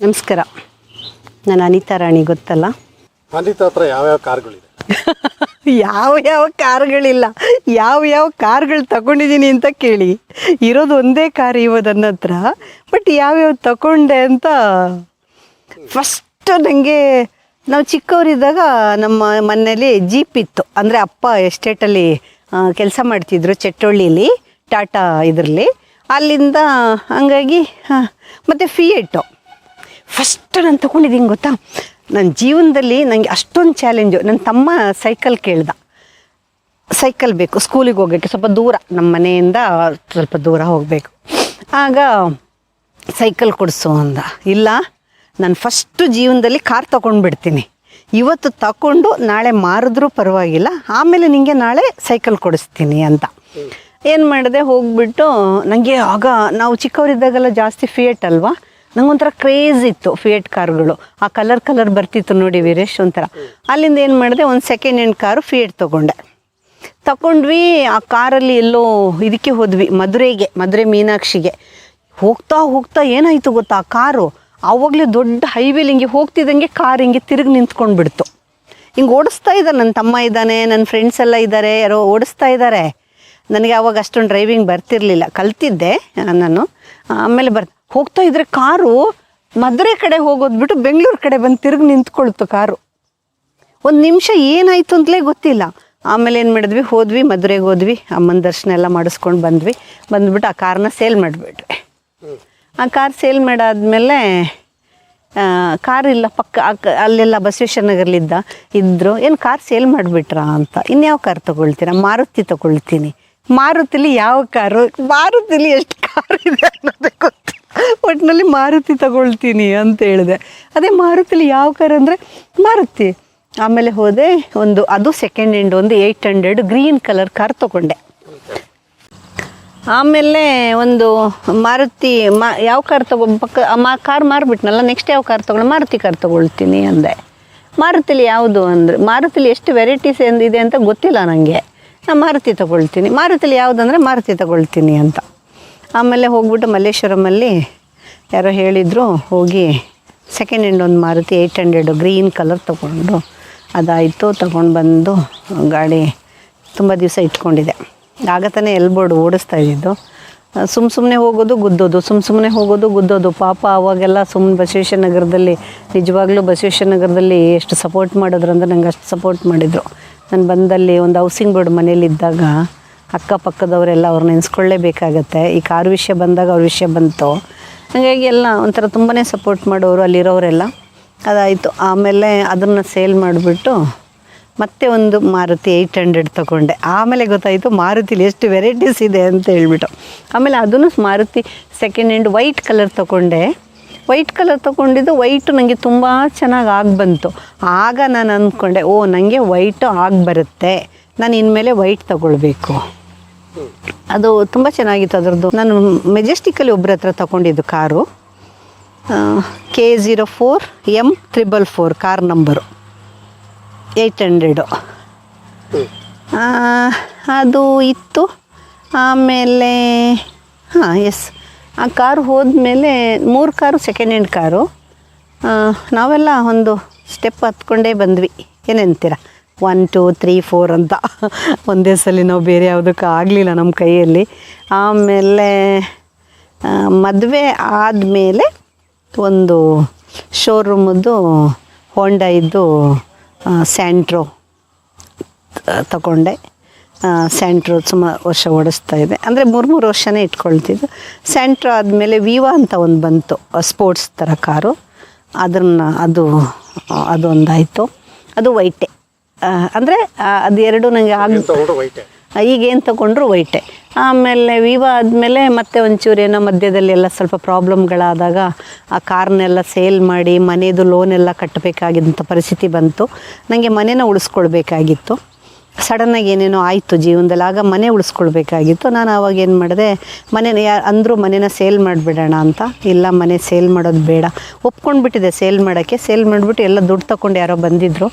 ನಮಸ್ಕಾರ. ನಾನು ಅನಿತಾ ರಾಣಿ ಗೊತ್ತಲ್ಲ? ಅನಿತಾ ಹತ್ರ ಯಾವ್ಯಾವ ಕಾರ್ಗಳಿದೆ? ಯಾವ ಯಾವ ಕಾರ್ಗಳಿಲ್ಲ. ಯಾವ ಯಾವ ಕಾರ್ಗಳು ತಗೊಂಡಿದ್ದೀನಿ ಅಂತ ಕೇಳಿ. ಇರೋದು ಒಂದೇ ಕಾರ್ ಇವದ ನನ್ನ ಹತ್ರ. ಬಟ್ ಯಾವ್ಯಾವ ತಗೊಂಡೆ ಅಂತ ಫಸ್ಟ್ ನನಗೆ ನಾವು ಚಿಕ್ಕವರಿದ್ದಾಗ ನಮ್ಮ ಮನೇಲಿ ಜೀಪ್ ಇತ್ತು. ಅಂದರೆ ಅಪ್ಪ ಎಸ್ಟೇಟಲ್ಲಿ ಕೆಲಸ ಮಾಡ್ತಿದ್ರು ಚಟ್ಟೊಳ್ಳಿಲಿ ಟಾಟಾ ಇದರಲ್ಲಿ. ಅಲ್ಲಿಂದ ಹಂಗಾಗಿ ಮತ್ತು ಫಿಯೇಟು ಫಸ್ಟ್ ನಾನು ತೊಗೊಂಡಿದ್ದೀನಿ ಗೊತ್ತಾ? ನನ್ನ ಜೀವನದಲ್ಲಿ ನನಗೆ ಅಷ್ಟೊಂದು ಚಾಲೆಂಜು ನನ್ನ ತಮ್ಮ ಸೈಕಲ್ ಕೇಳ್ದ. ಸೈಕಲ್ ಬೇಕು ಸ್ಕೂಲಿಗೆ ಹೋಗೋಕ್ಕೆ ಸ್ವಲ್ಪ ದೂರ. ನಮ್ಮ ಮನೆಯಿಂದ ಸ್ವಲ್ಪ ದೂರ ಹೋಗಬೇಕು. ಆಗ ಸೈಕಲ್ ಕೊಡಿಸು ಅಂದ. ಇಲ್ಲ, ನಾನು ಫಸ್ಟು ಜೀವನದಲ್ಲಿ ಕಾರ್ ತೊಗೊಂಡ್ಬಿಡ್ತೀನಿ. ಇವತ್ತು ತಗೊಂಡು ನಾಳೆ ಮಾರಿದ್ರೂ ಪರವಾಗಿಲ್ಲ. ಆಮೇಲೆ ನಿಮಗೆ ನಾಳೆ ಸೈಕಲ್ ಕೊಡಿಸ್ತೀನಿ ಅಂತ. ಏನು ಮಾಡಿದೆ? ಹೋಗ್ಬಿಟ್ಟು ನನಗೆ ಆಗ, ನಾವು ಚಿಕ್ಕವರಿದ್ದಾಗೆಲ್ಲ ಜಾಸ್ತಿ ಫಿಯೇಟ್ ಅಲ್ವಾ? ನಂಗೊಂಥರ ಕ್ರೇಜ್ ಇತ್ತು ಫಿಯೇಟ್ ಕಾರ್ಗಳು. ಆ ಕಲರ್ ಕಲರ್ ಬರ್ತಿತ್ತು ನೋಡಿ ವೀರೇಶ್ ಒಂಥರ. ಅಲ್ಲಿಂದ ಏನು ಮಾಡಿದೆ, ಒಂದು ಸೆಕೆಂಡ್ ಹ್ಯಾಂಡ್ ಕಾರು ಫಿಯೇಟ್ ತೊಗೊಂಡೆ. ತಗೊಂಡ್ವಿ ಆ ಕಾರಲ್ಲಿ ಎಲ್ಲೋ ಇದಕ್ಕೆ ಹೋದ್ವಿ ಮಧುರೆಗೆ ಮಧುರೆ ಮೀನಾಕ್ಷಿಗೆ. ಹೋಗ್ತಾ ಹೋಗ್ತಾ ಏನಾಯಿತು ಗೊತ್ತಾ, ಆ ಕಾರು ಆವಾಗಲೇ ದೊಡ್ಡ ಹೈವೇಲಿ ಹಿಂಗೆ ಹೋಗ್ತಿದ್ದಂಗೆ ಕಾರ್ ಹಿಂಗೆ ತಿರುಗಿ ನಿಂತ್ಕೊಂಡು ಬಿಡ್ತು. ಹಿಂಗೆ ಓಡಿಸ್ತಾ ಇದ್ದಾರೆ ನನ್ನ ತಮ್ಮ ಇದ್ದಾನೆ ನನ್ನ ಫ್ರೆಂಡ್ಸ್ ಎಲ್ಲ ಇದ್ದಾರೆ ಯಾರೋ ಓಡಿಸ್ತಾ ಇದ್ದಾರೆ ನನಗೆ ಆವಾಗ ಅಷ್ಟೊಂದು ಡ್ರೈವಿಂಗ್ ಬರ್ತಿರಲಿಲ್ಲ. ಕಲ್ತಿದ್ದೆ ನಾನು. ಆಮೇಲೆ ಬರ್ ಹೋಗ್ತಾ ಇದ್ರೆ ಕಾರು ಮಧುರೆ ಕಡೆ ಹೋಗೋದು ಬಿಟ್ಟು ಬೆಂಗಳೂರು ಕಡೆ ಬಂದು ತಿರುಗಿ ನಿಂತ್ಕೊಳ್ತು ಕಾರು. ಒಂದು ನಿಮಿಷ ಏನಾಯಿತು ಅಂತಲೇ ಗೊತ್ತಿಲ್ಲ. ಆಮೇಲೆ ಏನು ಮಾಡಿದ್ವಿ? ಹೋದ್ವಿ ಮದ್ರೆಗೆ ಹೋದ್ವಿ, ಅಮ್ಮನ ದರ್ಶನ ಎಲ್ಲ ಮಾಡಿಸ್ಕೊಂಡು ಬಂದ್ವಿ. ಬಂದ್ಬಿಟ್ಟು ಆ ಕಾರನ್ನ ಸೇಲ್ ಮಾಡಿಬಿಟ್ವಿ. ಆ ಕಾರ್ ಸೇಲ್ ಮಾಡಾದ್ಮೇಲೆ ಕಾರ್ ಇಲ್ಲ, ಪಕ್ಕ ಅಲ್ಲೆಲ್ಲ ಬಸವೇಶ್ವರ ನಗರ್ಲಿದ್ದ ಇದ್ದರು ಏನು ಕಾರ್ ಸೇಲ್ ಮಾಡಿಬಿಟ್ರಾ ಅಂತ. ಇನ್ಯಾವ ಕಾರ್ ತೊಗೊಳ್ತೀರಾ? ಮಾರುತಿ ತೊಗೊಳ್ತೀನಿ. ಮಾರುತಿಲಿ ಯಾವ ಕಾರು? ಮಾರುತಿಲಿ ಎಷ್ಟು ಕಾರ್ ಇದೆ ಅನ್ನೋದಕ್ಕೆ ಗೊತ್ತಿಲ್ಲ. ಒಟ್ಟಿನಲ್ಲಿ ಮಾರುತಿ ತಗೊಳ್ತೀನಿ ಅಂತ ಹೇಳಿದೆ. ಅದೇ ಮಾರುತಿಲಿ ಯಾವ ಕಾರ್ ಅಂದರೆ ಮಾರುತಿ. ಆಮೇಲೆ ಹೋದೆ ಒಂದು, ಅದು ಸೆಕೆಂಡ್ ಹ್ಯಾಂಡ್ ಒಂದು eight hundred green colour car ತೊಗೊಂಡೆ. ಆಮೇಲೆ ಒಂದು ಮಾರುತಿ ಮಾ, ಯಾವ ಕಾರ್ ತಗೊ, ಪಕ್ಕ ಮಾ ಕಾರ್ ಮಾರ್ಬಿಟ್ನಲ್ಲ ನೆಕ್ಸ್ಟ್ ಯಾವ ಕಾರ್ ತೊಗೊಂಡು ಮಾರುತಿ ಕಾರ್ ತೊಗೊಳ್ತೀನಿ ಅಂದೆ. ಮಾರುತಿಲಿ ಯಾವುದು ಅಂದರೆ, ಮಾರುತಿಲಿ ಎಷ್ಟು ವೆರೈಟೀಸ್ ಇದೆ ಅಂತ ಗೊತ್ತಿಲ್ಲ ನನಗೆ ನಾನು ಮಾರುತಿ ತೊಗೊಳ್ತೀನಿ. ಮಾರುತಿಲಿ ಯಾವುದಂದರೆ ಮಾರುತಿ ತೊಗೊಳ್ತೀನಿ ಅಂತ. ಆಮೇಲೆ ಹೋಗ್ಬಿಟ್ಟು ಮಲ್ಲೇಶ್ವರಮಲ್ಲಿ ಯಾರೋ ಹೇಳಿದರು, ಹೋಗಿ ಸೆಕೆಂಡ್ ಹ್ಯಾಂಡ್ ಒಂದು Maruti eight hundred green colour ತೊಗೊಂಡು, ಅದಾಯಿತು, ತೊಗೊಂಡು ಬಂದು ಗಾಡಿ ತುಂಬ ದಿವಸ ಇಟ್ಕೊಂಡಿದ್ದೆ ಆಗ ತಾನೇ ಎಲ್ಬೋರ್ಡ್ ಓಡಿಸ್ತಾ ಇದ್ದಿದ್ದು. ಸುಮ್ಮ ಸುಮ್ಮನೆ ಹೋಗೋದು ಗುದ್ದೋದು ಸುಮ್ಮ ಸುಮ್ಮನೆ ಹೋಗೋದು ಗುದ್ದೋದು. ಪಾಪ ಅವಾಗೆಲ್ಲ ಸುಮ್ಮನೆ ಬಸವೇಶ್ವರ ನಗರದಲ್ಲಿ, ನಿಜವಾಗ್ಲೂ ಬಸವೇಶ್ವರ ನಗರದಲ್ಲಿ ಎಷ್ಟು ಸಪೋರ್ಟ್ ಮಾಡಿದ್ರು ಅಂದರೆ ನಂಗೆ ಅಷ್ಟು ಸಪೋರ್ಟ್ ಮಾಡಿದರು. ನಾನು ಬಂದಲ್ಲಿ ಒಂದು ಹೌಸಿಂಗ್ ಬೋರ್ಡ್ ಮನೇಲಿದ್ದಾಗ ಅಕ್ಕಪಕ್ಕದವರೆಲ್ಲ ಅವ್ರು ನೆನೆಸ್ಕೊಳ್ಳೇಬೇಕಾಗತ್ತೆ ಈ ಕಾರ್ ವಿಷಯ ಬಂದಾಗ ಅವ್ರ ವಿಷಯ ಬಂತು. ಹಾಗಾಗಿ ಎಲ್ಲ ಒಂಥರ ತುಂಬಾ ಸಪೋರ್ಟ್ ಮಾಡೋರು ಅಲ್ಲಿರೋರೆಲ್ಲ. ಅದಾಯಿತು. ಆಮೇಲೆ ಅದನ್ನು ಸೇಲ್ ಮಾಡಿಬಿಟ್ಟು ಮತ್ತೆ ಒಂದು ಮಾರುತಿ ಏಯ್ಟ್ ಹಂಡ್ರೆಡ್ ತೊಗೊಂಡೆ. ಆಮೇಲೆ ಗೊತ್ತಾಯಿತು ಮಾರುತಿಲಿ ಎಷ್ಟು ವೆರೈಟೀಸ್ ಇದೆ ಅಂತ ಹೇಳ್ಬಿಟ್ಟು. ಆಮೇಲೆ ಅದನ್ನು Maruti second hand white colour ತೊಗೊಂಡೆ. ವೈಟ್ ಕಲರ್ ತೊಗೊಂಡಿದ್ದು ವೈಟು ನನಗೆ ತುಂಬ ಚೆನ್ನಾಗಿ ಆಗಿ ಬಂತು. ಆಗ ನಾನು ಅಂದ್ಕೊಂಡೆ ಓ ನನಗೆ ವೈಟು ಆಗಿ ಬರುತ್ತೆ. ನಾನು ಇನ್ಮೇಲೆ ವೈಟ್ ತೊಗೊಳ್ಬೇಕು. ಅದು ತುಂಬ ಚೆನ್ನಾಗಿತ್ತು ಅದರದ್ದು. ನಾನು ಮೆಜೆಸ್ಟಿಕಲ್ಲಿ ಒಬ್ಬರ ಹತ್ರ ತಗೊಂಡಿದ್ದು car. K zero four M triple four car number eight hundred ಅದು ಇತ್ತು. ಆಮೇಲೆ, ಹಾಂ ಎಸ್ ಆ ಕಾರು ಹೋದ್ಮೇಲೆ ಮೂರು ಕಾರು ಸೆಕೆಂಡ್ ಹ್ಯಾಂಡ್ ಕಾರು. ನಾವೆಲ್ಲ ಒಂದು ಸ್ಟೆಪ್ ಹತ್ಕೊಂಡೇ ಬಂದ್ವಿ. ಏನಂತೀರ ಒನ್ ಟೂ ತ್ರೀ ಫೋರ್ ಅಂತ ಒಂದೇ ಸಲ ನಾವು ಬೇರೆ ಯಾವುದಕ್ಕೂ ಆಗಲಿಲ್ಲ ನಮ್ಮ ಕೈಯಲ್ಲಿ. ಆಮೇಲೆ ಮದುವೆ ಆದಮೇಲೆ ಒಂದು ಶೋರೂಮದ್ದು ಹೋಂಡಾ ಇದ್ದು ಸ್ಯಾಂಟ್ರೋ ತಗೊಂಡೆ. ಸ್ಯಾಂಟ್ರೋ ಸುಮಾರು ವರ್ಷ ಓಡಿಸ್ತಾ ಇದೆ. ಅಂದರೆ ಮೂರು ಮೂರು ವರ್ಷನೇ ಇಟ್ಕೊಳ್ತಿದ್ದು. ಸ್ಯಾಂಟ್ರೋ ಆದಮೇಲೆ ವಿವಾ ಅಂತ ಒಂದು ಬಂತು ಸ್ಪೋರ್ಟ್ಸ್ ಥರ ಕಾರು. ಅದನ್ನು ಅದು ಅದೊಂದಾಯಿತು. ಅದು ವೈಟೆ ಅಂದರೆ ಅದು ಎರಡು ನನಗೆ ಆಗ ಈಗ ಏನು ಈಗೇನು ತಗೊಂಡ್ರು ವೈಟೆ. ಆಮೇಲೆ ವಿವಾ ಆದಮೇಲೆ ಮತ್ತೆ ಒಂಚೂರು ಏನೋ ಮಧ್ಯದಲ್ಲಿ ಎಲ್ಲ ಸ್ವಲ್ಪ ಪ್ರಾಬ್ಲಮ್ಗಳಾದಾಗ ಆ ಕಾರ್ನೆಲ್ಲ ಸೇಲ್ ಮಾಡಿ ಮನೇದು ಲೋನ್ ಎಲ್ಲ ಕಟ್ಟಬೇಕಾಗಿದ್ದಂಥ ಪರಿಸ್ಥಿತಿ ಬಂತು. ನನಗೆ ಮನೇನ ಉಳಿಸ್ಕೊಳ್ಬೇಕಾಗಿತ್ತು. ಸಡನ್ನಾಗಿ ಏನೇನೋ ಆಯಿತು ಜೀವನದಲ್ಲಿ, ಆಗ ಮನೆ ಉಳಿಸ್ಕೊಳ್ಬೇಕಾಗಿತ್ತು. ನಾನು ಆವಾಗ ಏನು ಮಾಡಿದೆ ಮನೆ ಯಾ ಅಂದರು ಮನೇನ ಸೇಲ್ ಮಾಡಿಬಿಡೋಣ ಅಂತ. ಇಲ್ಲ, ಮನೆ ಸೇಲ್ ಮಾಡೋದು ಬೇಡ. ಒಪ್ಕೊಂಡ್ಬಿಟ್ಟಿದೆ ಸೇಲ್ ಮಾಡೋಕ್ಕೆ. ಸೇಲ್ ಮಾಡಿಬಿಟ್ಟು ಎಲ್ಲ ದುಡ್ಡು ತಗೊಂಡು ಯಾರೋ ಬಂದಿದ್ದರು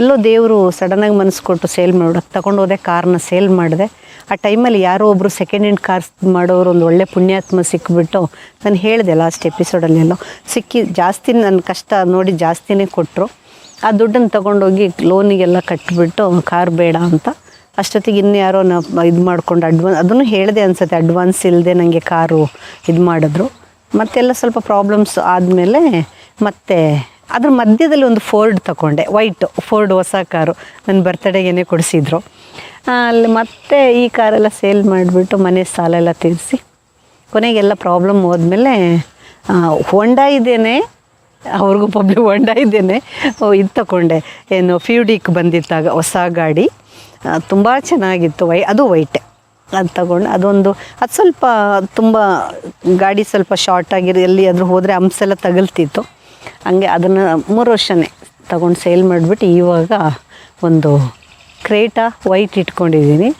ಎಲ್ಲೋ ದೇವರು ಸಡನ್ನಾಗಿ ಮನಸ್ಸು ಕೊಟ್ಟು ಸೇಲ್ ಮಾಡೋಕ್ಕೆ ತಗೊಂಡು ಹೋದೆ, ಕಾರ್ನ ಸೇಲ್ ಮಾಡಿದೆ. ಆ ಟೈಮಲ್ಲಿ ಯಾರೋ ಒಬ್ಬರು ಸೆಕೆಂಡ್ ಹ್ಯಾಂಡ್ ಕಾರ್ಸ್ ಮಾಡೋರು ಒಂದು ಒಳ್ಳೆ ಪುಣ್ಯಾತ್ಮ ಸಿಕ್ಕಿಬಿಟ್ಟು ನಾನು ಹೇಳಿದೆ ಲಾಸ್ಟ್ ಎಪಿಸೋಡಲ್ಲೆಲ್ಲೋ ಸಿಕ್ಕಿ ಜಾಸ್ತಿ ನನ್ನ ಕಷ್ಟ ನೋಡಿ ಜಾಸ್ತಿನೇ ಕೊಟ್ಟರು ಆ ದುಡ್ಡನ್ನು ತೊಗೊಂಡೋಗಿ ಲೋನಿಗೆಲ್ಲ ಕಟ್ಟಿಬಿಟ್ಟು ಕಾರ್ ಬೇಡ ಅಂತ. ಅಷ್ಟೊತ್ತಿಗೆ ಇನ್ನು ಯಾರೋ ನಾ ಇದು ಮಾಡ್ಕೊಂಡು ಅಡ್ವಾನ್ಸ್ ಅದನ್ನು ಹೇಳಿದೆ ಅನ್ಸುತ್ತೆ ಅಡ್ವಾನ್ಸ್ ಇಲ್ಲದೆ ನನಗೆ ಕಾರು ಇದು ಮಾಡಿದ್ರು. ಮತ್ತೆಲ್ಲ ಸ್ವಲ್ಪ ಪ್ರಾಬ್ಲಮ್ಸ್ ಆದಮೇಲೆ ಮತ್ತೆ ಅದ್ರ ಮಧ್ಯದಲ್ಲಿ ಒಂದು ಫೋರ್ಡ್ ತಗೊಂಡೆ ವೈಟ್ ಫೋರ್ಡ್ ಹೊಸ ಕಾರು. ನನ್ನ ಬರ್ತಡೇಗೇನೆ ಕೊಡಿಸಿದ್ರು. ಅಲ್ಲಿ ಮತ್ತೆ ಈ ಕಾರೆಲ್ಲ ಸೇಲ್ ಮಾಡಿಬಿಟ್ಟು ಮನೆ ಸಾಲ ಎಲ್ಲ ತೀರಿಸಿ, ಕೊನೆಗೆಲ್ಲ ಪ್ರಾಬ್ಲಮ್ ಹೋದ್ಮೇಲೆ ಹೊಂಡ ಇದ್ದೇನೆ ಅವ್ರಿಗೂ ಪಬ್ಲಿಕ್ ಹೊಂಡ ಇದ್ದೇನೆ. ಇದು ತಗೊಂಡೆ ಏನು, ಫ್ಯೂಡಿಕ್ ಬಂದಿತ್ತಾಗ ಹೊಸ ಗಾಡಿ. ತುಂಬ ಚೆನ್ನಾಗಿತ್ತು. ವೈ, ಅದು ವೈಟೆ. ಅದು ತಗೊಂಡು, ಅದೊಂದು, ಅದು ಸ್ವಲ್ಪ ತುಂಬ ಗಾಡಿ ಸ್ವಲ್ಪ ಶಾರ್ಟ್ ಆಗಿರೋ ಎಲ್ಲಿ ಆದರೂ ಹೋದರೆ ಅಂಸೆಲ್ಲ ತಗಲ್ತಿತ್ತು. ಹಂಗೆ ಅದನ್ನು ಮೂರು ವರ್ಷನೇ ತಗೊಂಡು ಸೇಲ್ ಮಾಡಿಬಿಟ್ಟು ಇವಾಗ ಒಂದು ಕ್ರೇಟಾ ವೈಟ್ ಇಟ್ಕೊಂಡಿದ್ದೀನಿ.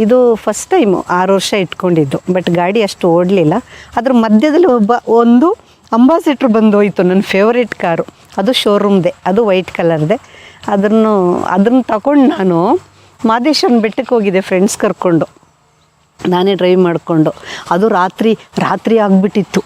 ಇದು ಫಸ್ಟ್ ಟೈಮು ಆರು ವರ್ಷ ಇಟ್ಕೊಂಡಿದ್ದು. ಬಟ್ ಗಾಡಿ ಅಷ್ಟು ಓಡಲಿಲ್ಲ. ಅದ್ರ ಮಧ್ಯದಲ್ಲಿ ಒಬ್ಬ, ಒಂದು ಅಂಬಾಸಿಟ್ರ್ ಬಂದು ಹೋಯ್ತು ನನ್ನ ಫೇವ್ರೇಟ್ ಕಾರು. ಅದು ಶೋರೂಮ್ದೆ ಅದು ವೈಟ್ ಕಲರ್ದೆ ಅದನ್ನು ಅದನ್ನು ತಗೊಂಡು ನಾನು ಮಾದೇಶ್ವರನ ಬೆಟ್ಟಕ್ಕೆ ಹೋಗಿದ್ದೆ ಫ್ರೆಂಡ್ಸ್ ಕರ್ಕೊಂಡು. ನಾನೇ ಡ್ರೈವ್ ಮಾಡಿಕೊಂಡು. ಅದು ರಾತ್ರಿ ರಾತ್ರಿ ಆಗಿಬಿಟ್ಟಿತ್ತು.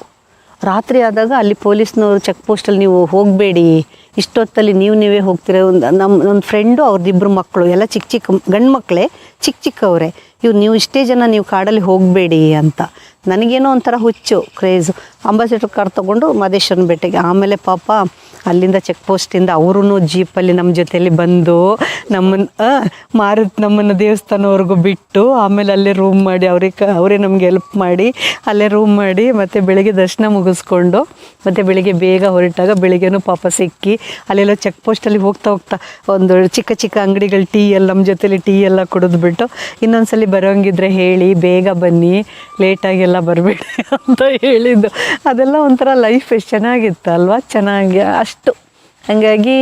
ರಾತ್ರಿ ಆದಾಗ ಅಲ್ಲಿ ಪೊಲೀಸ್ನವರು ಚೆಕ್ ಪೋಸ್ಟಲ್ಲಿ ನೀವು ಹೋಗಬೇಡಿ. ಇಷ್ಟೊತ್ತಲ್ಲಿ ನೀವು ನೀವೇ ಹೋಗ್ತೀರ? ಒಂದು ನಮ್ಮ ಒಂದು ಫ್ರೆಂಡು ಅವ್ರದ್ದಿಬ್ಬರು ಮಕ್ಕಳು ಎಲ್ಲ ಚಿಕ್ಕ ಚಿಕ್ಕ ಗಂಡು ಮಕ್ಕಳೇ ಚಿಕ್ಕ ಚಿಕ್ಕವರೇ. ಇವ್ರು ನೀವು ಇಷ್ಟೇ ಜನ ನೀವು ಕಾಡಲ್ಲಿ ಹೋಗಬೇಡಿ ಅಂತ. ನನಗೇನೋ ಒಂಥರ ಹುಚ್ಚು ಕ್ರೇಜು ಅಂಬಾಸಿಡರ್ ಕಾರ್ ತೊಗೊಂಡು ಮಾದೇಶ್ವರನ ಬೆಟ್ಟಿಗೆ ಆಮೇಲೆ ಪಾಪ ಅಲ್ಲಿಂದ ಚೆಕ್ ಪೋಸ್ಟಿಂದ ಅವರೂ ಜೀಪಲ್ಲಿ ನಮ್ಮ ಜೊತೆಯಲ್ಲಿ ಬಂದು ನಮ್ಮನ್ನು ಮಾರುತ್ ನಮ್ಮನ್ನು ದೇವಸ್ಥಾನವರೆಗೂ ಬಿಟ್ಟು ಆಮೇಲೆ ಅಲ್ಲೇ ರೂಮ್ ಮಾಡಿ, ಅವ್ರಿಗೆ ಅವರೇ ನಮ್ಗೆ ಹೆಲ್ಪ್ ಮಾಡಿ ಅಲ್ಲೇ ರೂಮ್ ಮಾಡಿ ಮತ್ತು ಬೆಳಿಗ್ಗೆ ದರ್ಶನ ಮುಗಿಸ್ಕೊಂಡು ಮತ್ತು ಬೆಳಿಗ್ಗೆ ಬೇಗ ಹೊರಟಾಗ ಬೆಳಿಗ್ಗೆನೂ ಪಾಪ ಸಿಕ್ಕಿ ಅಲ್ಲೆಲ್ಲ ಚೆಕ್ ಪೋಸ್ಟಲ್ಲಿ ಹೋಗ್ತಾ ಹೋಗ್ತಾ ಒಂದು ಚಿಕ್ಕ ಚಿಕ್ಕ ಅಂಗಡಿಗಳು ಟೀ ಎಲ್ಲ ನಮ್ಮ ಜೊತೆಲಿ ಟೀ ಎಲ್ಲ ಕುಡಿದ್ಬಿಟ್ಟು ಇನ್ನೊಂದ್ಸಲಿ ಬರೋಂಗಿದ್ರೆ ಹೇಳಿ ಬೇಗ ಬನ್ನಿ ಲೇಟಾಗೆಲ್ಲ ಬರಬೇಡಿ ಅಂತ ಹೇಳಿದ್ದು. ಅದೆಲ್ಲ ಒಂಥರ ಲೈಫ್ ಎಷ್ಟು ಚೆನ್ನಾಗಿತ್ತು ಅಲ್ವಾ ಚೆನ್ನಾಗಿ ಅಷ್ಟು. ಹಾಗಾಗಿ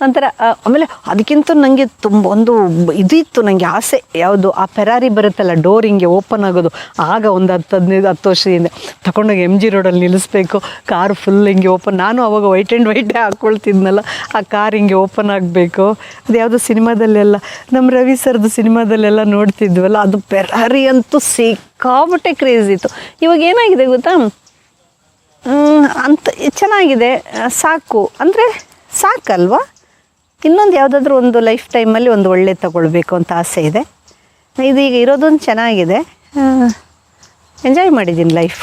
ಆ, ಆಮೇಲೆ ಅದಕ್ಕಿಂತ ನನಗೆ ತುಂಬ ಒಂದು ಇದಿತ್ತು ನನಗೆ ಆಸೆ. ಯಾವುದು ಆ ಪೆರಾರಿ ಬರುತ್ತಲ್ಲ ಡೋರ್ ಹಿಂಗೆ ಓಪನ್ ಆಗೋದು. ಆಗ ಒಂದು ಹತ್ತು ಹದಿನೈದು ಹತ್ತು ವರ್ಷದಿಂದ ತಗೊಂಡೋಗಿ ಎಂ ಜಿ ರೋಡಲ್ಲಿ ನಿಲ್ಲಿಸ್ಬೇಕು. ಕಾರ್ ಫುಲ್ ಹಿಂಗೆ ಓಪನ್ ನಾನು ಅವಾಗ ವೈಟ್ ಆ್ಯಂಡ್ ವೈಟೇ ಹಾಕ್ಕೊಳ್ತಿದ್ನಲ್ಲ ಆ ಕಾರ್ ಹಿಂಗೆ ಓಪನ್ ಆಗಬೇಕು. ಅದು ಯಾವುದೋ ಸಿನಿಮಾದಲ್ಲೆಲ್ಲ ನಮ್ಮ ರವಿ ಸರ್ದು ಸಿನಿಮಾದಲ್ಲೆಲ್ಲ ನೋಡ್ತಿದ್ವಲ್ಲ ಅದು ಪೆರಾರಿ ಅಂತೂ ಸಿಕ್ಕಾಬಿಟ್ಟೆ ಕ್ರೇಜ್ ಇತ್ತು. ಇವಾಗ ಏನಾಗಿದೆ ಗೊತ್ತಾ? ಅಂತ ಚೆನ್ನಾಗಿದೆ. ಸಾಕು. ಅಂದರೆ ಸಾಕಲ್ವಾ? ಇನ್ನೊಂದು ಯಾವುದಾದ್ರೂ ಒಂದು ಲೈಫ್ ಟೈಮಲ್ಲಿ ಒಂದು ಒಳ್ಳೆ ತಗೊಳ್ಬೇಕು ಅಂತ ಆಸೆ ಇದೆ. ಇದು ಈಗ ಇರೋದೊಂದು ಚೆನ್ನಾಗಿದೆ. ಎಂಜಾಯ್ ಮಾಡಿದ್ದೀನಿ ಲೈಫ್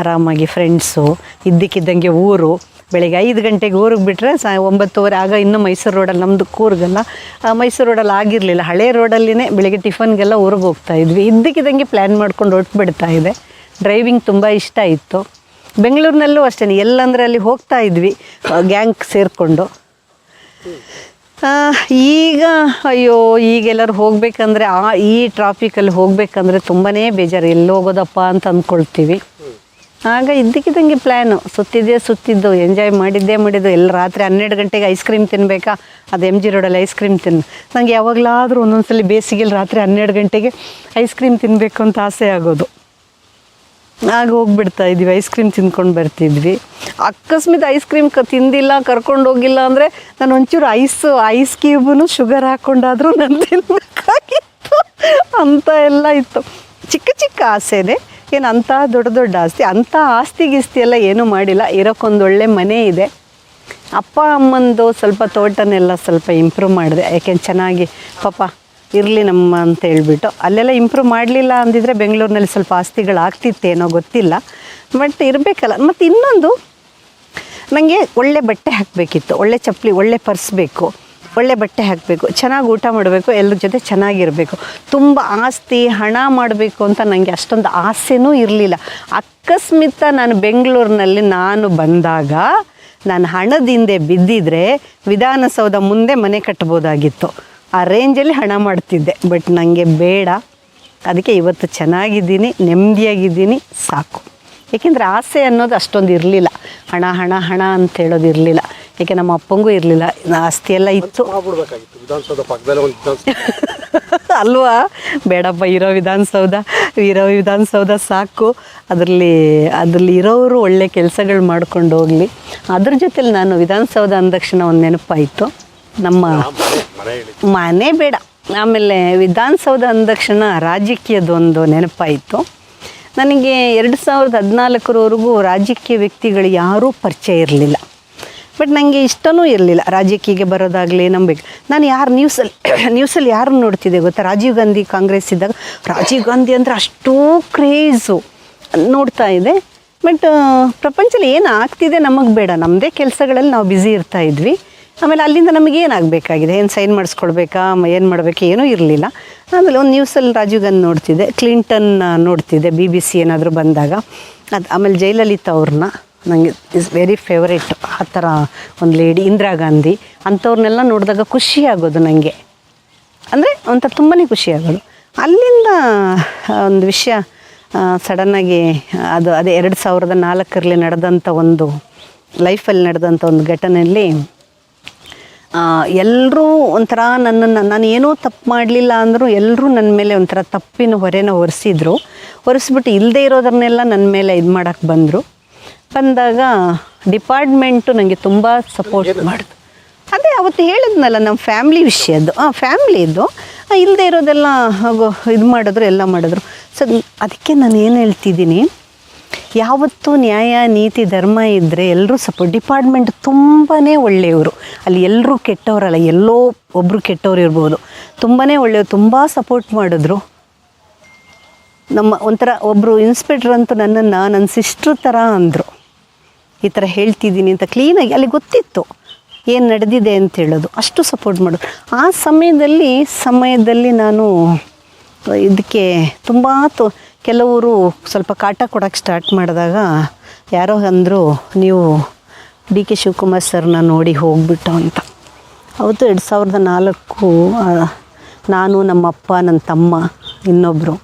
ಆರಾಮಾಗಿ ಫ್ರೆಂಡ್ಸು ಇದ್ದಕ್ಕಿದ್ದಂಗೆ ಊರು. ಬೆಳಿಗ್ಗೆ ಐದು ಗಂಟೆಗೆ ಊರಿಗೆ ಬಿಟ್ಟರೆ ಸಾ ಒಂಬತ್ತುವರೆ ಆಗ ಇನ್ನೂ ಮೈಸೂರು ರೋಡಲ್ಲಿ ನಮ್ಮದು ಕೂರ್ಗಲ್ಲ. ಮೈಸೂರು ರೋಡಲ್ಲಿ ಆಗಿರಲಿಲ್ಲ. ಹಳೆ ರೋಡಲ್ಲಿನೇ ಬೆಳಿಗ್ಗೆ ಟಿಫನ್ಗೆಲ್ಲ ಊರಿಗೆ ಹೋಗ್ತಾ ಇದ್ವಿ. ಇದ್ದಕ್ಕಿದ್ದಂಗೆ ಪ್ಲ್ಯಾನ್ ಮಾಡ್ಕೊಂಡು ಹೊಟ್ಬಿಡ್ತಾ ಇದೆ. ಡ್ರೈವಿಂಗ್ ತುಂಬ ಇಷ್ಟ ಇತ್ತು. ಬೆಂಗಳೂರಿನಲ್ಲೂ ಅಷ್ಟೇ ಎಲ್ಲಂದರೆ ಅಲ್ಲಿ ಹೋಗ್ತಾ ಇದ್ವಿ. ಗ್ಯಾಂಗ್ ಸೇರಿಕೊಂಡು. ಈಗ, ಅಯ್ಯೋ, ಈಗೆಲ್ಲರೂ ಹೋಗಬೇಕಂದ್ರೆ ಆ, ಈ ಟ್ರಾಫಿಕಲ್ಲಿ ಹೋಗಬೇಕಂದ್ರೆ ತುಂಬಾ ಬೇಜಾರು. ಎಲ್ಲಿ ಹೋಗೋದಪ್ಪ ಅಂತ ಅಂದ್ಕೊಳ್ತೀವಿ. ಆಗ ಇದ್ದಕ್ಕಿದ್ದಂಗೆ ಪ್ಲ್ಯಾನು ಸುತ್ತಿದ್ದೇ ಸುತ್ತಿದ್ದು ಎಂಜಾಯ್ ಮಾಡಿದ್ದೇ ಮಾಡಿದ್ದು. ಎಲ್ಲ ರಾತ್ರಿ ಹನ್ನೆರಡು ಗಂಟೆಗೆ ಐಸ್ ಕ್ರೀಮ್ ತಿನ್ನಬೇಕಾ ಅದು ಎಂ ಜಿ ರೋಡಲ್ಲಿ ಐಸ್ ಕ್ರೀಮ್ ತಿನ್ನು ನನಗೆ ಯಾವಾಗಲಾದರೂ ಒಂದೊಂದ್ಸಲಿ ಬೇಸಿಗೆಯಲ್ಲಿ ರಾತ್ರಿ ಹನ್ನೆರಡು ಗಂಟೆಗೆ ಐಸ್ ಕ್ರೀಮ್ ತಿನ್ನಬೇಕು ಅಂತ ಆಸೆ ಆಗೋದು. ಆಗ ಹೋಗ್ಬಿಡ್ತಾ ಇದ್ವಿ ಐಸ್ ಕ್ರೀಮ್ ತಿನ್ಕೊಂಡು ಬರ್ತಿದ್ವಿ. ಅಕಸ್ಮಾತ್ ಐಸ್ ಕ್ರೀಮ್ ಕ ತಿಂದಿಲ್ಲ, ಕರ್ಕೊಂಡು ಹೋಗಿಲ್ಲ ಅಂದರೆ ನಾನು ಒಂಚೂರು ಐಸ್ ಐಸ್ ಕ್ಯೂಬನು ಶುಗರ್ ಹಾಕ್ಕೊಂಡಾದರೂ ನಾನು ತಿನ್ನಬೇಕಾಗಿತ್ತು ಅಂತ ಎಲ್ಲ ಇತ್ತು. ಚಿಕ್ಕ ಚಿಕ್ಕ ಆಸೆನೇ, ಏನು ಅಂಥ ದೊಡ್ಡ ದೊಡ್ಡ ಆಸ್ತಿ ಅಂಥ ಆಸ್ತಿ ಗಿಸ್ತಿ ಎಲ್ಲ ಏನೂ ಮಾಡಿಲ್ಲ, ಇರೋಕ್ಕೊಂದೊಳ್ಳೆ ಮನೆ ಇದೆ. ಅಪ್ಪ ಅಮ್ಮಂದು ಸ್ವಲ್ಪ ತೋಟನೆಲ್ಲ ಸ್ವಲ್ಪ ಇಂಪ್ರೂವ್ ಮಾಡಿದೆ, ಯಾಕೆಂದ್ರೆ ಚೆನ್ನಾಗಿ, ಪಾಪ ಇರಲಿ ನಮ್ಮ ಅಂತ ಹೇಳ್ಬಿಟ್ಟು. ಅಲ್ಲೆಲ್ಲ ಇಂಪ್ರೂವ್ ಮಾಡಲಿಲ್ಲ ಅಂದಿದ್ರೆ ಬೆಂಗಳೂರಿನಲ್ಲಿ ಸ್ವಲ್ಪ ಆಸ್ತಿಗಳು ಆಗ್ತಿತ್ತೇನೋ ಗೊತ್ತಿಲ್ಲ. ಬಟ್ ಇರಬೇಕಲ್ಲ. ಮತ್ತು ಇನ್ನೊಂದು ನನಗೆ ಒಳ್ಳೆ ಬಟ್ಟೆ ಹಾಕಬೇಕಿತ್ತು. ಒಳ್ಳೆ ಚಪ್ಪಲಿ, ಒಳ್ಳೆ ಪರ್ಸ್ ಬೇಕು. ಒಳ್ಳೆ ಬಟ್ಟೆ ಹಾಕಬೇಕು. ಚೆನ್ನಾಗಿ ಊಟ ಮಾಡಬೇಕು. ಎಲ್ಲರ ಜೊತೆ ಚೆನ್ನಾಗಿರಬೇಕು. ತುಂಬ ಆಸ್ತಿ, ಹಣ ಮಾಡಬೇಕು ಅಂತ ನನಗೆ ಅಷ್ಟೊಂದು ಆಸೆನೂ ಇರಲಿಲ್ಲ. ಅಕಸ್ಮಿತ ನಾನು ಬೆಂಗಳೂರಿನಲ್ಲಿ ನಾನು ಬಂದಾಗ, ನಾನು ಹಣದಿಂದೆ ಬಿದ್ದಿದ್ರೆ ವಿಧಾನಸೌಧ ಮುಂದೆ ಮನೆ ಕಟ್ಬೋದಾಗಿತ್ತು. ಆ ರೇಂಜಲ್ಲಿ ಹಣ ಮಾಡ್ತಿದ್ದೆ. ಬಟ್ ನನಗೆ ಬೇಡ. ಅದಕ್ಕೆ ಇವತ್ತು ಚೆನ್ನಾಗಿದ್ದೀನಿ ನೆಮ್ಮದಿಯಾಗಿದ್ದೀನಿ ಸಾಕು. ಏಕೆಂದರೆ ಆಸೆ ಅನ್ನೋದು ಅಷ್ಟೊಂದು ಇರಲಿಲ್ಲ. ಹಣ ಹಣ ಹಣ ಅಂತ ಹೇಳೋದು ಇರಲಿಲ್ಲ. ಯಾಕೆ ನಮ್ಮ ಅಪ್ಪಂಗೂ ಇರಲಿಲ್ಲ. ಆಸ್ತಿ ಎಲ್ಲ ಇತ್ತು. ಅಲ್ವಾ? ಬೇಡಪ್ಪ ಇರೋ ವಿಧಾನಸೌಧ. ಇರೋ ವಿಧಾನಸೌಧ ಸಾಕು. ಅದರಲ್ಲಿ ಅದರಲ್ಲಿ ಇರೋರು ಒಳ್ಳೆ ಕೆಲಸಗಳು ಮಾಡ್ಕೊಂಡು ಹೋಗಲಿ. ಅದ್ರ ಜೊತೆಲಿ ನಾನು ವಿಧಾನಸೌಧ ಅಂದ ತಕ್ಷಣ ಒಂದು ನೆನಪಾಯಿತು. ನಮ್ಮ ಮನೆ ಬೇಡ. ಆಮೇಲೆ ವಿಧಾನಸೌಧ ಅಂದಕ್ಷಣ ರಾಜಕೀಯದೊಂದು ನೆನಪಾಯಿತು. ನನಗೆ ಎರಡು ಸಾವಿರದ ಹದಿನಾಲ್ಕರವರೆಗೂ ರಾಜಕೀಯ ವ್ಯಕ್ತಿಗಳು ಯಾರೂ ಪರಿಚಯ ಇರಲಿಲ್ಲ. ಬಟ್ ನನಗೆ ಇಷ್ಟನೂ ಇರಲಿಲ್ಲ ರಾಜಕೀಯಕ್ಕೆ ಬರೋದಾಗಲಿ ನಂಬಿಕೆ. ನಾನು ಯಾರು ನ್ಯೂಸಲ್ಲಿ ನ್ಯೂಸಲ್ಲಿ ಯಾರು ನೋಡ್ತಿದ್ದೆ ಗೊತ್ತಾ? ರಾಜೀವ್ ಗಾಂಧಿ ಕಾಂಗ್ರೆಸ್ ಇದ್ದಾಗ. ರಾಜೀವ್ ಗಾಂಧಿ ಅಂದರೆ ಅಷ್ಟೂ ಕ್ರೇಜು ನೋಡ್ತಾ ಇದೆ ಬಟ್ ಪ್ರಪಂಚದಲ್ಲಿ ಏನು ಆಗ್ತಿದೆ ನಮಗೆ ಬೇಡ. ನಮ್ಮದೇ ಕೆಲಸಗಳಲ್ಲಿ ನಾವು ಬ್ಯುಸಿ ಇರ್ತಾ ಇದ್ವಿ. ಆಮೇಲೆ ಅಲ್ಲಿಂದ ನಮಗೆ ಏನಾಗಬೇಕಾಗಿದೆ? ಏನು ಸೈನ್ ಮಾಡಿಸ್ಕೊಳ್ಬೇಕಾ? ಏನು ಮಾಡಬೇಕು? ಏನೂ ಇರಲಿಲ್ಲ. ಆಮೇಲೆ ಒಂದು ನ್ಯೂಸಲ್ಲಿ ರಾಜೀವ್ ಗಾಂಧಿ ನೋಡ್ತಿದ್ದೆ. ಕ್ಲಿಂಟನ್ ನೋಡ್ತಿದ್ದೆ. ಬಿ ಬಿ ಸಿ ಏನಾದರೂ ಬಂದಾಗ. ಅದು ಆಮೇಲೆ ಜಯಲಲಿತಾ ಅವ್ರನ್ನ ನನಗೆ ಇಸ್ ವೆರಿ ಫೇವ್ರೇಟ್ ಆ ಥರ ಒಂದು ಲೇಡಿ ಇಂದಿರಾ ಗಾಂಧಿ. ಅಂಥವ್ರನ್ನೆಲ್ಲ ನೋಡಿದಾಗ ಖುಷಿ ಆಗೋದು ನನಗೆ ಅಂದರೆ ಒಂಥರ ತುಂಬಾ ಖುಷಿ ಆಗೋದು. ಅಲ್ಲಿಂದ ಒಂದು ವಿಷಯ ಸಡನ್ನಾಗಿ ಅದು ಅದೇ ಎರಡು ಸಾವಿರದ ನಾಲ್ಕರಲ್ಲಿ ನಡೆದಂಥ ಒಂದು ಲೈಫಲ್ಲಿ ನಡೆದಂಥ ಒಂದು ಘಟನೆಯಲ್ಲಿ ಎಲ್ಲರೂ ಒಂಥರ ನನ್ನನ್ನು ನಾನು ಏನೂ ತಪ್ಪು ಮಾಡಲಿಲ್ಲ ಅಂದರೂ ಎಲ್ಲರೂ ನನ್ನ ಮೇಲೆ ಒಂಥರ ತಪ್ಪಿನ ಹೊರೆನ ಹೊರಿಸಿದ್ರು ಹೊರಿಸ್ಬಿಟ್ಟು ಇಲ್ಲದೆ ಇರೋದನ್ನೆಲ್ಲ ನನ್ನ ಮೇಲೆ ಇದು ಮಾಡೋಕ್ಕೆ ಬಂದರು. ಬಂದಾಗ ಡಿಪಾರ್ಟ್ಮೆಂಟು ನನಗೆ ತುಂಬ ಸಪೋರ್ಟ್ ಮಾಡಿತು. ಅದೇ ಅವತ್ತು ಹೇಳಿದ್ನಲ್ಲ ನಮ್ಮ ಫ್ಯಾಮ್ಲಿ ವಿಷಯದ್ದು ಆ ಫ್ಯಾಮ್ಲಿ ಇದ್ದು ಇಲ್ಲದೆ ಇರೋದೆಲ್ಲ ಹಾಗೂ ಇದು ಮಾಡಿದ್ರು ಎಲ್ಲ ಮಾಡಿದ್ರು. ಸೊ ಅದಕ್ಕೆ ನಾನು ಏನು ಹೇಳ್ತಿದ್ದೀನಿ? ಯಾವತ್ತೂ ನ್ಯಾಯ, ನೀತಿ, ಧರ್ಮ ಇದ್ದರೆ ಎಲ್ಲರೂ ಸಪೋರ್ಟ್ ಡಿಪಾರ್ಟ್ಮೆಂಟ್ ತುಂಬಾ ಒಳ್ಳೆಯವರು. ಅಲ್ಲಿ ಎಲ್ಲರೂ ಕೆಟ್ಟವರಲ್ಲ, ಎಲ್ಲೋ ಒಬ್ಬರು ಕೆಟ್ಟವರು ಇರ್ಬೋದು. ತುಂಬಾ ಒಳ್ಳೆಯವರು, ತುಂಬ ಸಪೋರ್ಟ್ ಮಾಡಿದ್ರು. ನಮ್ಮ ಒಂಥರ ಒಬ್ಬರು ಇನ್ಸ್ಪೆಕ್ಟ್ರ್ ಅಂತೂ ನನ್ನನ್ನು ನನ್ನ ಸಿಸ್ಟ್ರ್ ಥರ ಅಂದರು. ಈ ಥರ ಹೇಳ್ತಿದ್ದೀನಿ ಅಂತ ಕ್ಲೀನಾಗಿ ಅಲ್ಲಿ ಗೊತ್ತಿತ್ತು. ಏನು ನಡೆದಿದೆ ಅಂತ ಹೇಳೋದು. ಅಷ್ಟು ಸಪೋರ್ಟ್ ಮಾಡು. ಆ ಸಮಯದಲ್ಲಿ ಸಮಯದಲ್ಲಿ ನಾನು ಇದಕ್ಕೆ ತುಂಬ ತೊ ಕೆಲವರು ಸ್ವಲ್ಪ ಕಾಟ ಕೊಡೋಕ್ಕೆ ಸ್ಟಾರ್ಟ್ ಮಾಡಿದಾಗ ಯಾರೋ ಅಂದರು, ನೀವು ಡಿ ಕೆ ಶಿವಕುಮಾರ್ ಸರ್ನ ನೋಡಿ ಹೋಗ್ಬಿಟ್ಟು ಅಂತ. ಅವತ್ತು ಎರಡು ಸಾವಿರದ ನಾಲ್ಕು ನಾನು ನಮ್ಮ ಅಪ್ಪ ನನ್ನ ತಮ್ಮ ಇನ್ನೊಬ್ಬರು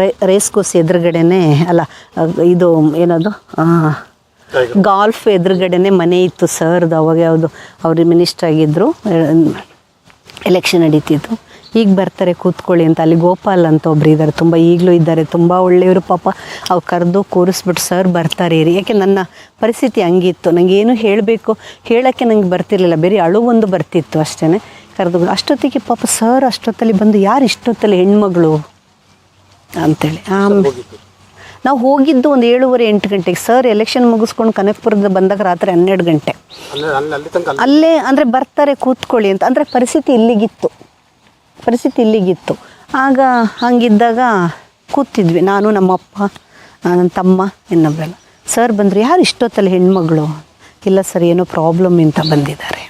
ರೇ ರೇಸ್ ಕೋಸ್ ಎದುರುಗಡೆನೇ, ಅಲ್ಲ, ಇದು ಏನದು ಗಾಲ್ಫ್ ಎದುರುಗಡೆನೆ ಮನೆ ಇತ್ತು ಸರ್ದು ಅವಾಗ ಯಾವುದು, ಅವರು ಮಿನಿಸ್ಟ್ರ್ ಆಗಿದ್ದರು ಎಲೆಕ್ಷನ್ ನಡೀತಿತ್ತು. ಈಗ ಬರ್ತಾರೆ ಕೂತ್ಕೊಳ್ಳಿ ಅಂತ. ಅಲ್ಲಿ ಗೋಪಾಲ್ ಅಂತ ಒಬ್ರು ಇದ್ದಾರೆ ತುಂಬ ಈಗಲೂ ಇದ್ದಾರೆ. ತುಂಬ ಒಳ್ಳೆಯವರು ಪಾಪ. ಅವ್ರು ಕರೆದು ಕೂರಿಸ್ಬಿಟ್ಟು ಸರ್ ಬರ್ತಾರೆ ಇರಿ. ಯಾಕೆ ನನ್ನ ಪರಿಸ್ಥಿತಿ ಹಂಗಿತ್ತು. ನನಗೆ ಏನು ಹೇಳಬೇಕು? ಹೇಳೋಕ್ಕೆ ನಂಗೆ ಬರ್ತಿರಲಿಲ್ಲ. ಬೇರೆ ಅಳು ಒಂದು ಬರ್ತಿತ್ತು ಅಷ್ಟೇ ಕರೆದು ಅಷ್ಟೊತ್ತಿಗೆ ಪಾಪ ಸರ್ ಅಷ್ಟೊತ್ತಲ್ಲಿ ಬಂದು ಯಾರು ಇಷ್ಟೊತ್ತಲ್ಲಿ ಹೆಣ್ಮಗಳು? ಅಂತೇಳಿ. ಆಮೇಲೆ ನಾವು ಹೋಗಿದ್ದು ಒಂದು ಏಳುವರೆ ಎಂಟು ಗಂಟೆಗೆ. ಸರ್ ಎಲೆಕ್ಷನ್ ಮುಗಿಸ್ಕೊಂಡು ಕನಕಪುರದ ಬಂದಾಗ ರಾತ್ರಿ ಹನ್ನೆರಡು ಗಂಟೆ. ಅಲ್ಲೇ ಅಂದರೆ ಬರ್ತಾರೆ ಕೂತ್ಕೊಳ್ಳಿ ಅಂತ. ಅಂದರೆ ಪರಿಸ್ಥಿತಿ ಇಲ್ಲಿಗಿತ್ತು. ಪರಿಸ್ಥಿತಿ ಇಲ್ಲಿಗಿತ್ತು. ಆಗ ಹಂಗಿದ್ದಾಗ ಕೂತಿದ್ವಿ. ನಾನು, ನಮ್ಮಪ್ಪ ನನ್ನ ತಮ್ಮ ಇನ್ನೊಬ್ಬರೆಲ್ಲ ಸರ್ ಬಂದರು, ಯಾರು ಇಷ್ಟೊತ್ತಲ್ಲಿ ಹೆಣ್ಮಗಳು? ಇಲ್ಲ ಸರ್, ಏನೋ ಪ್ರಾಬ್ಲಮ್ ಅಂತ ಬಂದಿದ್ದಾರೆ.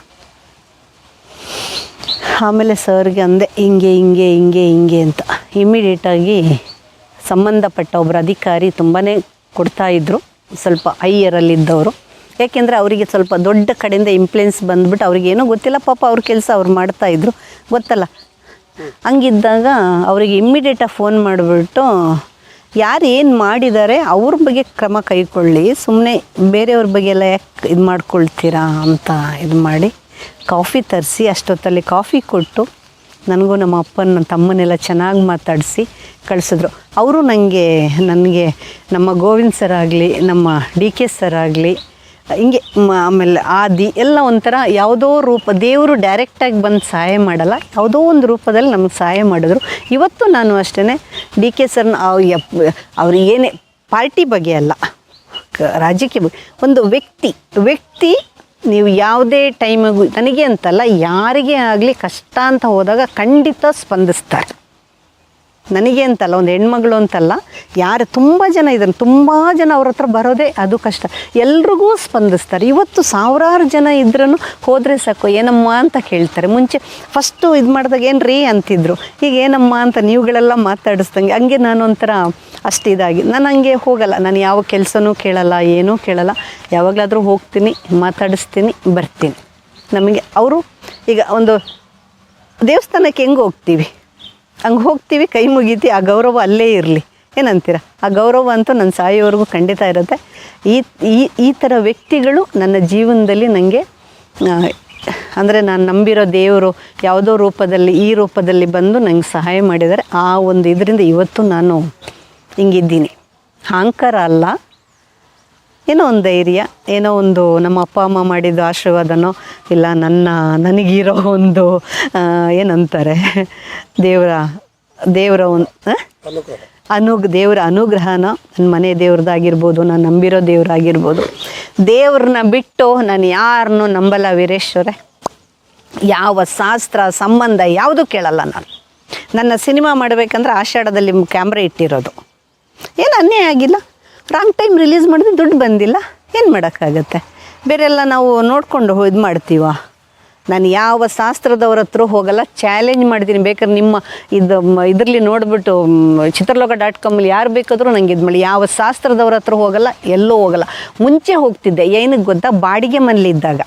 ಆಮೇಲೆ ಸರ್ಗೆ ಅಂದೆ, ಹಿಂಗೆ ಹಿಂಗೆ ಹಿಂಗೆ ಹಿಂಗೆ ಅಂತ. ಇಮಿಡಿಯೇಟಾಗಿ ಸಂಬಂಧಪಟ್ಟ ಒಬ್ಬರು ಅಧಿಕಾರಿ ತುಂಬಾ ಕೊಡ್ತಾಯಿದ್ರು ಸ್ವಲ್ಪ ಹೈಯರಲ್ಲಿದ್ದವರು ಯಾಕೆಂದರೆ ಅವರಿಗೆ ಸ್ವಲ್ಪ ದೊಡ್ಡ ಕಡೆಯಿಂದ ಇಂಪ್ಲುಯೆನ್ಸ್ ಬಂದ್ಬಿಟ್ಟು ಅವ್ರಿಗೆ ಏನೋ ಗೊತ್ತಿಲ್ಲ. ಪಾಪ ಅವ್ರ ಕೆಲಸ ಅವ್ರು ಮಾಡ್ತಾಯಿದ್ರು ಗೊತ್ತಲ್ಲ ಹಂಗಿದ್ದಾಗ ಅವರಿಗೆ ಇಮ್ಮಿಡಿಯೇಟಾಗಿ ಫೋನ್ ಮಾಡಿಬಿಟ್ಟು, ಯಾರು ಏನು ಮಾಡಿದ್ದಾರೆ ಅವ್ರ ಬಗ್ಗೆ ಕ್ರಮ ಕೈಕೊಳ್ಳಿ ಸುಮ್ಮನೆ ಬೇರೆಯವ್ರ ಬಗ್ಗೆ ಎಲ್ಲ ಯಾಕೆ ಇದು ಮಾಡ್ಕೊಳ್ತೀರಾ ಅಂತ ಇದು ಮಾಡಿ ಕಾಫಿ ತರಿಸಿ, ಅಷ್ಟೊತ್ತಲ್ಲಿ ಕಾಫಿ ಕೊಟ್ಟು ನನಗೂ ನಮ್ಮ ಅಪ್ಪನ ತಮ್ಮನೆಲ್ಲ ಚೆನ್ನಾಗಿ ಮಾತಾಡಿಸಿ ಕಳಿಸಿದ್ರು. ಅವರು ನನಗೆ ನನಗೆ ನಮ್ಮ ಗೋವಿಂದ್ ಸರ್ ಆಗಲಿ, ನಮ್ಮ ಡಿ ಕೆ ಸರ್ ಆಗಲಿ ಹಿಂಗೆ ಆಮೇಲೆ ಆದಿ ಎಲ್ಲ ಒಂಥರ ಯಾವುದೋ ರೂಪ, ದೇವರು ಡೈರೆಕ್ಟಾಗಿ ಬಂದು ಸಹಾಯ ಮಾಡಲ್ಲ. ಯಾವುದೋ ಒಂದು ರೂಪದಲ್ಲಿ ನಮಗೆ ಸಹಾಯ ಮಾಡಿದ್ರು. ಇವತ್ತು ನಾನು ಅಷ್ಟೇ ಡಿ ಕೆ ಸರ್ನ ಅವ್ರು ಏನೇ ಪಾರ್ಟಿ ಬಗ್ಗೆ ಅಲ್ಲ ರಾಜಕೀಯ ಬಗ್ಗೆ, ಒಂದು ವ್ಯಕ್ತಿ ವ್ಯಕ್ತಿ ನೀವು ಯಾವುದೇ ಟೈಮಿಗೂ ನನಗೆ ಅಂತಲ್ಲ, ಯಾರಿಗೆ ಆಗಲಿ ಕಷ್ಟ ಅಂತ ಹೋದಾಗ ಖಂಡಿತ ಸ್ಪಂದಿಸ್ತಾರೆ. ನನಗೆ ಅಂತಲ್ಲ, ಒಂದು ಹೆಣ್ಮಗಳು ಅಂತಲ್ಲ, ಯಾರು ತುಂಬ ಜನ ಇದ್ದಾರೆ ತುಂಬ ಜನ ಅವ್ರ ಹತ್ರ ಬರೋದೇ ಅದು ಕಷ್ಟ. ಎಲ್ರಿಗೂ ಸ್ಪಂದಿಸ್ತಾರೆ. ಇವತ್ತು ಸಾವಿರಾರು ಜನ ಇದ್ರೂ ಹೋದರೆ ಸಾಕು, ಏನಮ್ಮ ಅಂತ ಕೇಳ್ತಾರೆ. ಮುಂಚೆ ಫಸ್ಟು ಇದು ಮಾಡಿದಾಗ ಏನು ರೀ ಅಂತಿದ್ರು. ಈಗ ಏನಮ್ಮ ಅಂತ ನೀವುಗಳೆಲ್ಲ ಮಾತಾಡಿಸ್ದಂಗೆ, ಹಂಗೆ ನಾನು ಒಂಥರ ಅಷ್ಟು ಇದಾಗಿ ನಾನು ಹಂಗೆ ಹೋಗಲ್ಲ. ನಾನು ಯಾವ ಕೆಲಸನೂ ಕೇಳಲ್ಲ, ಏನೂ ಕೇಳಲ್ಲ. ಯಾವಾಗಲಾದರೂ ಹೋಗ್ತೀನಿ, ಮಾತಾಡಿಸ್ತೀನಿ, ಬರ್ತೀನಿ. ನಮಗೆ ಅವರು ಈಗ ಒಂದು ದೇವಸ್ಥಾನಕ್ಕೆ ಹೆಂಗೆ ಹೋಗ್ತೀವಿ? ಹಂಗೆ ಹೋಗ್ತೀವಿ, ಕೈ ಮುಗೀತಿ, ಆ ಗೌರವ ಅಲ್ಲೇ ಇರಲಿ. ಏನಂತೀರ? ಆ ಗೌರವ ಅಂತೂ ನನ್ನ ಸಾಯೋವರೆಗೂ ಖಂಡಿತ ಇರುತ್ತೆ. ಈ ಈ ಈ ಥರ ವ್ಯಕ್ತಿಗಳು ನನ್ನ ಜೀವನದಲ್ಲಿ ನನಗೆ ಅಂದರೆ ನಾನು ನಂಬಿರೋ ದೇವರು ಯಾವುದೋ ರೂಪದಲ್ಲಿ, ಈ ರೂಪದಲ್ಲಿ ಬಂದು ನಂಗೆ ಸಹಾಯ ಮಾಡಿದ್ದಾರೆ. ಆ ಒಂದು ಇದರಿಂದ ಇವತ್ತು ನಾನು ಹಿಂಗಿದ್ದೀನಿ. ಅಹಂಕಾರ ಅಲ್ಲ. ಏನೋ ಒಂದು ಧೈರ್ಯ, ಏನೋ ಒಂದು ನಮ್ಮ ಅಪ್ಪ, ಅಮ್ಮ ಮಾಡಿದ ಆಶೀರ್ವಾದನೋ, ಇಲ್ಲ ನನ್ನ, ನನಗಿರೋ ಒಂದು ಏನಂತಾರೆ, ದೇವರ ದೇವರ ಒಂದು ಅನು, ದೇವರ ಅನುಗ್ರಹನ ನನ್ನ ಮನೆ ದೇವ್ರದ್ದಾಗಿರ್ಬೋದು, ನಾನು ನಂಬಿರೋ ದೇವ್ರಾಗಿರ್ಬೋದು. ದೇವ್ರನ್ನ ಬಿಟ್ಟು ನಾನು ಯಾರನ್ನೂ ನಂಬಲ್ಲ ವೀರೇಶ್ವರೇ. ಯಾವ ಶಾಸ್ತ್ರ, ಸಂಬಂಧ ಯಾವುದೂ ಕೇಳಲ್ಲ ನಾನು. ನನ್ನ ಸಿನಿಮಾ ಮಾಡಬೇಕಂದ್ರೆ ಆಷಾಢದಲ್ಲಿ ಕ್ಯಾಮ್ರಾ ಇಟ್ಟಿರೋದು. ಏನು ಅನ್ಯಾಯ ಆಗಿಲ್ಲ. ರಾಂಗ್ ಟೈಮ್ ರಿಲೀಸ್ ಮಾಡಿದ್ರೆ ದುಡ್ಡು ಬಂದಿಲ್ಲ ಏನು ಮಾಡೋಕ್ಕಾಗತ್ತೆ? ಬೇರೆಲ್ಲ ನಾವು ನೋಡಿಕೊಂಡು ಇದು ಮಾಡ್ತೀವ? ನಾನು ಯಾವ ಶಾಸ್ತ್ರದವ್ರ ಹತ್ರ ಹೋಗಲ್ಲ ಚಾಲೆಂಜ್ ಮಾಡ್ತೀನಿ. ಬೇಕಾದ್ರೆ ನಿಮ್ಮ ಇದು ಇದರಲ್ಲಿ ನೋಡಿಬಿಟ್ಟು ಚಿತ್ರಲೋಕ ಡಾಟ್ ಕಾಮಲ್ಲಿ ಯಾರು ಬೇಕಾದರೂ ನಂಗೆ ಇದು ಮಾಡಿ ಯಾವ ಶಾಸ್ತ್ರದವ್ರ ಹತ್ರ ಹೋಗಲ್ಲ, ಎಲ್ಲೂ ಹೋಗಲ್ಲ. ಮುಂಚೆ ಹೋಗ್ತಿದ್ದೆ. ಏನಕ್ಕೆ ಗೊತ್ತಾ? ಬಾಡಿಗೆ ಮನೇಲಿ ಇದ್ದಾಗ.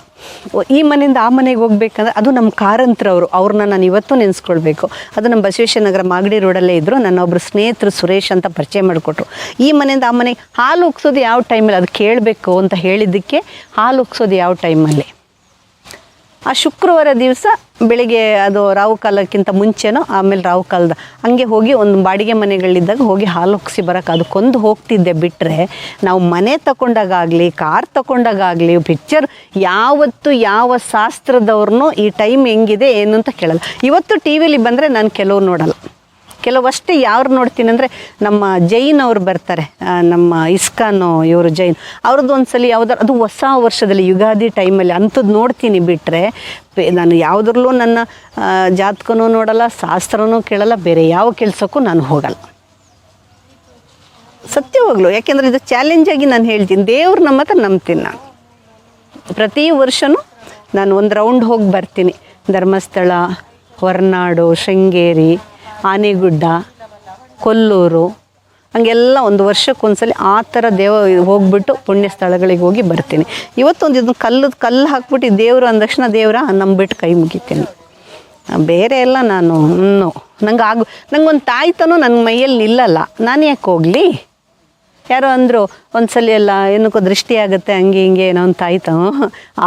ಈ ಮನೆಯಿಂದ ಆ ಮನೆಗೆ ಹೋಗ್ಬೇಕಂದ್ರೆ ಅದು ನಮ್ಮ ಕಾರಂತ್ರವರು. ಅವ್ರನ್ನ ನಾನು ಇವತ್ತು ನೆನೆಸ್ಕೊಳ್ಬೇಕು. ಅದು ನಮ್ಮ ಬಸವೇಶ್ವರ ಮಾಗಡಿ ರೋಡಲ್ಲೇ ಇದ್ದರು ನನ್ನ ಒಬ್ಬರು ಸ್ನೇಹಿತರು ಸುರೇಶ್ ಅಂತ ಪರಿಚಯ ಮಾಡಿಕೊಟ್ರು. ಈ ಮನೆಯಿಂದ ಆ ಮನೆಗೆ ಹಾಲು ಉಗ್ಸೋದು ಯಾವ ಟೈಮಲ್ಲಿ ಅದು ಕೇಳಬೇಕು ಅಂತ ಹೇಳಿದ್ದಕ್ಕೆ ಹಾಲು ಉಗ್ಸೋದು ಯಾವ ಟೈಮಲ್ಲಿ ಆ ಶುಕ್ರವಾರ ದಿವಸ ಬೆಳಿಗ್ಗೆ ಅದು ರಾವು ಕಾಲಕ್ಕಿಂತ ಮುಂಚೆನೋ ಆಮೇಲೆ ರಾವು ಕಾಲದ ಹಂಗೆ ಹೋಗಿ ಒಂದು ಬಾಡಿಗೆ ಮನೆಗಳಿದ್ದಾಗ ಹೋಗಿ ಹಾಲು ಒಗ್ಸಿ ಬರೋಕೆ ಅದಕ್ಕೊಂದು ಹೋಗ್ತಿದ್ದೆ ಬಿಟ್ಟರೆ ನಾವು ಮನೆ ತಗೊಂಡಾಗಲಿ ಕಾರ್ ತಗೊಂಡಾಗಲಿ ಪಿಕ್ಚರ್ ಯಾವತ್ತು ಯಾವ ಶಾಸ್ತ್ರದವ್ರನ್ನೂ ಈ ಟೈಮ್ ಹೆಂಗಿದೆ ಏನು ಅಂತ ಕೇಳಲ್ಲ. ಇವತ್ತು ಟಿ ವಿಲಿ ಬಂದರೆ ನಾನು ಕೆಲವ್ರು ನೋಡಲ್ಲ. ಕೆಲವಷ್ಟೇ ಯಾರು ನೋಡ್ತೀನಿ ಅಂದರೆ ನಮ್ಮ ಜೈನ್ ಅವರು ಬರ್ತಾರೆ. ನಮ್ಮ ಇಸ್ಕಾನು ಇವರು ಜೈನ್. ಅವ್ರದ್ದು ಸಲ ಯಾವ್ದಾರು ಅದು ಹೊಸ ವರ್ಷದಲ್ಲಿ ಯುಗಾದಿ ಟೈಮಲ್ಲಿ ಅಂಥದ್ದು ನೋಡ್ತೀನಿ ಬಿಟ್ಟರೆ ನಾನು ಯಾವುದ್ರಲ್ಲೂ ನನ್ನ ಜಾತಕನೂ ನೋಡಲ್ಲ, ಶಾಸ್ತ್ರನೂ ಕೇಳಲ್ಲ, ಬೇರೆ ಯಾವ ಕೆಲಸಕ್ಕೂ ನಾನು ಹೋಗಲ್ಲ. ಸತ್ಯವಾಗ್ಲು. ಯಾಕೆಂದರೆ ಇದು ಚಾಲೆಂಜಾಗಿ ನಾನು ಹೇಳ್ತೀನಿ. ದೇವ್ರು ನಮ್ಮ ಹತ್ರ ನಂಬ್ತೀನಿ ನಾನು. ಪ್ರತಿ ವರ್ಷವೂ ನಾನು ಒಂದು ರೌಂಡ್ ಹೋಗಿ ಬರ್ತೀನಿ. ಧರ್ಮಸ್ಥಳ, ಹೊರನಾಡು, ಶೃಂಗೇರಿ ಆನೆಗುಡ್ಡ, ಕೊಲ್ಲೂರು, ಹಂಗೆಲ್ಲ ಒಂದು ವರ್ಷಕ್ಕೊಂದ್ಸಲ ಆ ಥರ ದೇವ ಹೋಗ್ಬಿಟ್ಟು ಪುಣ್ಯ ಸ್ಥಳಗಳಿಗೆ ಹೋಗಿ ಬರ್ತೀನಿ. ಇವತ್ತೊಂದು ಇದನ್ನು ಕಲ್ಲು ಕಲ್ಲು ಹಾಕ್ಬಿಟ್ಟು ದೇವರು ಅಂದ ತಕ್ಷಣ ದೇವರ ನಂಬಿಟ್ಟು ಕೈ ಮುಗಿತೀನಿ. ಬೇರೆ ಎಲ್ಲ ನಾನು ನಂಗೆ ಆಗು, ನಂಗೊಂದು ತಾಯ್ತನೂ ನನ್ನ ಮೈಯಲ್ಲಿ ನಿಲ್ಲಲ್ಲ. ನಾನು ಯಾಕೆ ಹೋಗಲಿ? ಯಾರೋ ಅಂದರು, ಒಂದ್ಸಲಿ ಎಲ್ಲ ಏನಕ್ಕೂ ದೃಷ್ಟಿ ಆಗುತ್ತೆ, ಹಂಗೆ ಹಿಂಗೆ ಏನೋ ಒಂದು ಆಯ್ತು.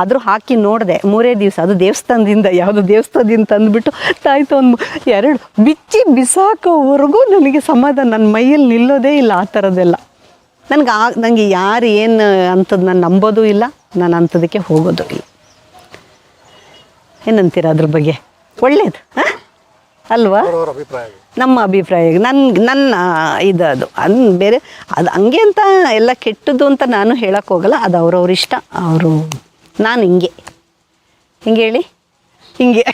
ಆದರೂ ಹಾಕಿ ನೋಡಿದೆ. ಮೂರೇ ದಿವಸ, ಅದು ದೇವಸ್ಥಾನದಿಂದ, ಯಾವುದು ದೇವಸ್ಥಾನದಿಂದ ತಂದುಬಿಟ್ಟು ತಾಯ್ತು ಒಂದು ಎರಡು ಬಿಚ್ಚಿ ಬಿಸಾಕೋವರೆಗೂ ನನಗೆ ಸಮಾಧಾನ. ನನ್ನ ಮೈಯಲ್ಲಿ ನಿಲ್ಲೋದೇ ಇಲ್ಲ ಆ ಥರದ್ದೆಲ್ಲ. ನನಗೆ ಆ ನನಗೆ ಯಾರು ಏನು ಅಂಥದ್ದು ನಾನು ನಂಬೋದೂ ಇಲ್ಲ, ನಾನು ಅಂಥದಕ್ಕೆ ಹೋಗೋದು ಇಲ್ಲ. ಏನಂತೀರ ಅದ್ರ ಬಗ್ಗೆ? ಒಳ್ಳೇದು, ಹಾಂ? ಅಲ್ವಾ? ಅವರವರ ಅಭಿಪ್ರಾಯ. ನಮ್ಮ ಅಭಿಪ್ರಾಯ. ನನ್ನ ನನ್ನ ಇದು ಅದು. ಅನ್ ಬೇರೆ ಅದು ಹಂಗೆ ಅಂತ ಎಲ್ಲ ಕೆಟ್ಟದ್ದು ಅಂತ ನಾನು ಹೇಳಕ್ಕೆ ಹೋಗಲ್ಲ. ಅದು ಅವ್ರವ್ರ ಇಷ್ಟ. ಅವರು ನಾನು ಹಿಂಗೆ. ಹಿಂಗೆ ಹೇಳಿ. ಹಿಂಗೆ.